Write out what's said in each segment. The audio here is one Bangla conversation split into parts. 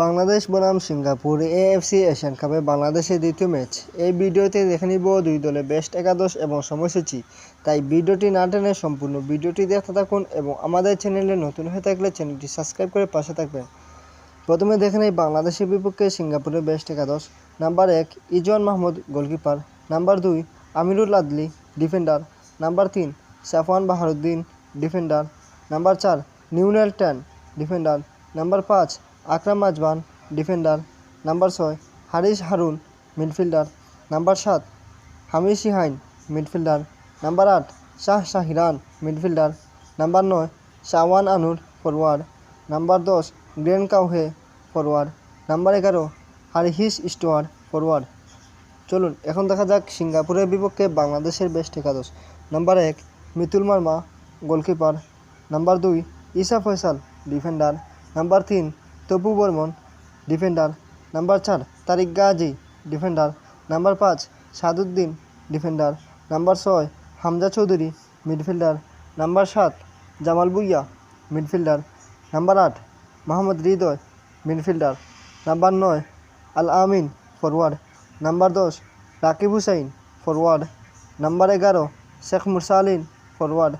বাংলাদেশ বনাম সিঙ্গাপুর এএফসি এশিয়ান কাপে বাংলাদেশের দ্বিতীয় ম্যাচ এই ভিডিওতে দেখে নিব দুই দলের বেস্ট একাদশ এবং সময়সূচি। তাই ভিডিওটি না টেনে সম্পূর্ণ ভিডিওটি দেখতে থাকুন এবং আমাদের চ্যানেলে নতুন হয়ে থাকলে চ্যানেলটি সাবস্ক্রাইব করে পাশে থাকবেন। প্রথমে দেখে নেই বাংলাদেশের বিপক্ষে সিঙ্গাপুরের বেস্ট একাদশ। নাম্বার এক, ইজওয়ান মাহমুদ, গোলকিপার। নাম্বার দুই, আমিরুল আদলি ডিফেন্ডার নাম্বার তিন, সাফওয়ান বাহারুদ্দিন ডিফেন্ডার নাম্বার চার, নিউনেল টেন ডিফেন্ডার নাম্বার পাঁচ আকরাম মাজবান ডিফেন্ডার, নাম্বার ছয় হারিস হারুন, মিডফিল্ডার, নাম্বার সাত, হামিদ সিহাইন মিডফিল্ডার, নাম্বার আট, শাহ শাহিরান, মিডফিল্ডার, নাম্বার নয়, শাওয়ান আনুর ফরওয়ার্ড নাম্বার দশ, গ্রেন কাউহে ফরওয়ার্ড নাম্বার এগারো হারিহিস স্টোয়ার ফরওয়ার্ড চলুন, এখন দেখা যাক সিঙ্গাপুরের বিপক্ষে বাংলাদেশের বেস্ট একাদশ। নাম্বার এক, মিতুল মার্মা, গোলকিপার। নাম্বার দুই, ইসা ফয়সাল, ডিফেন্ডার। নাম্বার তিন তপু বর্মন, ডিফেন্ডার। নাম্বার চার, তারিক গাজী, ডিফেন্ডার। নাম্বার পাঁচ, সাদুদ্দিন, ডিফেন্ডার। নাম্বার ছয়, হামজা চৌধুরী, মিডফিল্ডার। নাম্বার সাত, জামাল বুইয়া মিডফিল্ডার। নাম্বার আট, মোহাম্মদ হৃদয়, মিডফিল্ডার। নাম্বার নয়, আল আমিন ফরওয়ার্ড নাম্বার দশ, রাকিব হুসাইন ফরওয়ার্ড নাম্বার এগারো, শেখ মুরসালিন ফরওয়ার্ড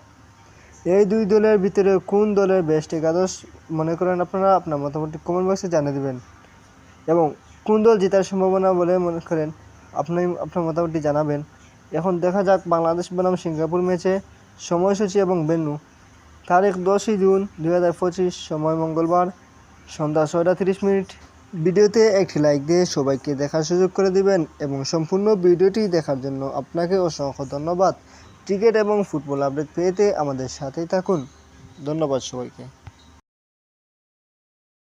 এই দুই দলের ভিতরে কোন দলের বেস্ট একাদশ? মনে করেন আপনারা, আপনার মতামত কমেন্ট বক্সে জানিয়ে দেবেন। এবং কোন দল জেতার সম্ভাবনা বলে মনে করেন, আপনি, আপনার মতামতটি জানাবেন। এখন দেখা যাক বাংলাদেশ বনাম সিঙ্গাপুর ম্যাচে সময়সূচি এবং ভেন্যু। তারিখ দশই জুন দুই হাজার পঁচিশ, সময় মঙ্গলবার, সন্ধ্যা ছয়টা তিরিশ মিনিট। ভিডিওতে একটি লাইক দিয়ে সবাইকে দেখার সুযোগ করে দিবেন এবং সম্পূর্ণ ভিডিওটি দেখার জন্য আপনাকে অসংখ্য ধন্যবাদ। ক্রিকেট এবং ফুটবল আপডেট পেতে আমাদের সাথেই থাকুন। ধন্যবাদ সবাইকে।